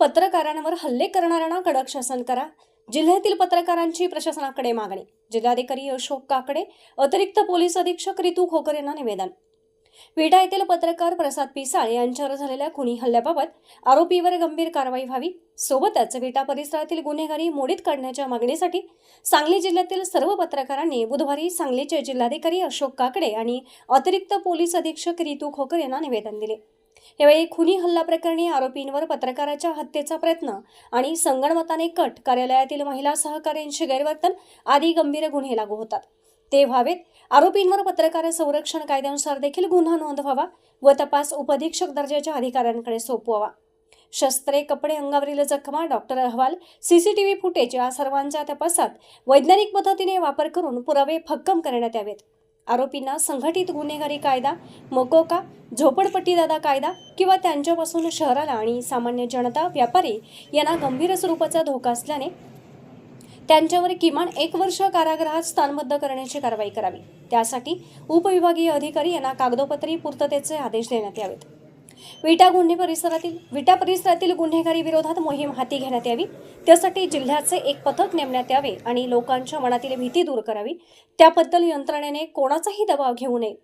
पत्रकारांवर हल्ले करणाऱ्यांना कडक शासन करा. जिल्ह्यातील पत्रकारांची प्रशासनाकडे मागणी. जिल्हाधिकारी अशोक काकडे अतिरिक्त पोलीस अधीक्षक रितू खोकर यांना निवेदन. विटा येथील पत्रकार प्रसाद पिसाळ यांच्यावर झालेल्या खुनी हल्ल्याबाबत आरोपीवर गंभीर कारवाई व्हावी सोबतच विटा परिसरातील गुन्हेगारी मोडीत काढण्याच्या मागणीसाठी सांगली जिल्ह्यातील सर्व पत्रकारांनी बुधवारी सांगलीचे जिल्हाधिकारी अशोक काकडे आणि अतिरिक्त पोलीस अधीक्षक रितू खोकर यांना निवेदन दिले. यावेळी खुनी हल्ला प्रकरणी आरोपींवर पत्रकाराच्या हत्येचा प्रयत्न आणि संगणमताने कट कार्यालयातील महिला सहकाऱ्यांशी गैरवर्तन आदी गंभीर गुन्हे लागू होतात. ते व्हावेत. आरोपींवर पत्रकार संरक्षण कायद्यानुसार देखील गुन्हा नोंद व्हावा व तपास उपधीक्षक दर्जाच्या अधिकाऱ्यांकडे सोपवावा. शस्त्रे कपडे अंगावरील जखमा डॉक्टर अहवाल सीसीटीव्ही फुटेज या सर्वांच्या तपासात वैज्ञानिक पद्धतीने वापर करून पुरावे भक्कम करण्यात यावेत. आरोपींना संघटित गुन्हेगारी कायदा मकोका झोपडपट्टीदादा कायदा किंवा त्यांच्यापासून शहराला आणि सामान्य जनता व्यापारी यांना गंभीर स्वरूपाचा धोका असल्याने त्यांच्यावर किमान एक वर्ष कारागृहात स्थानबद्ध करण्याची कारवाई करावी. त्यासाठी उपविभागीय अधिकारी यांना कागदोपत्री पूर्ततेचे आदेश देण्यात यावेत. विटा गुन्हे परिसरातील विटा परिसरातील गुन्हेगारी विरोधात मोहीम हाती घेण्यात यावी. त्यासाठी जिल्ह्याचे एक पथक नेमण्यात यावे आणि लोकांच्या मनातील भीती दूर करावी. त्याबद्दल यंत्रणेने कोणाचाही दबाव घेऊ नये.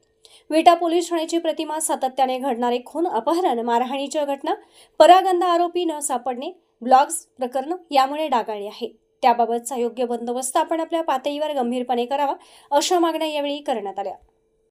विटा पोलीस ठाण्याची प्रतिमा सातत्याने घडणारे खून अपहरण मारहाणीच्या घटना परागंदा आरोपी न सापडणे ब्लॉग्स प्रकरण यामुळे डागाळली आहे. त्याबाबतचा योग्य बंदोबस्त आपण आपल्या पातळीवर गंभीरपणे करावा अशा मागण्या यावेळी करण्यात आल्या.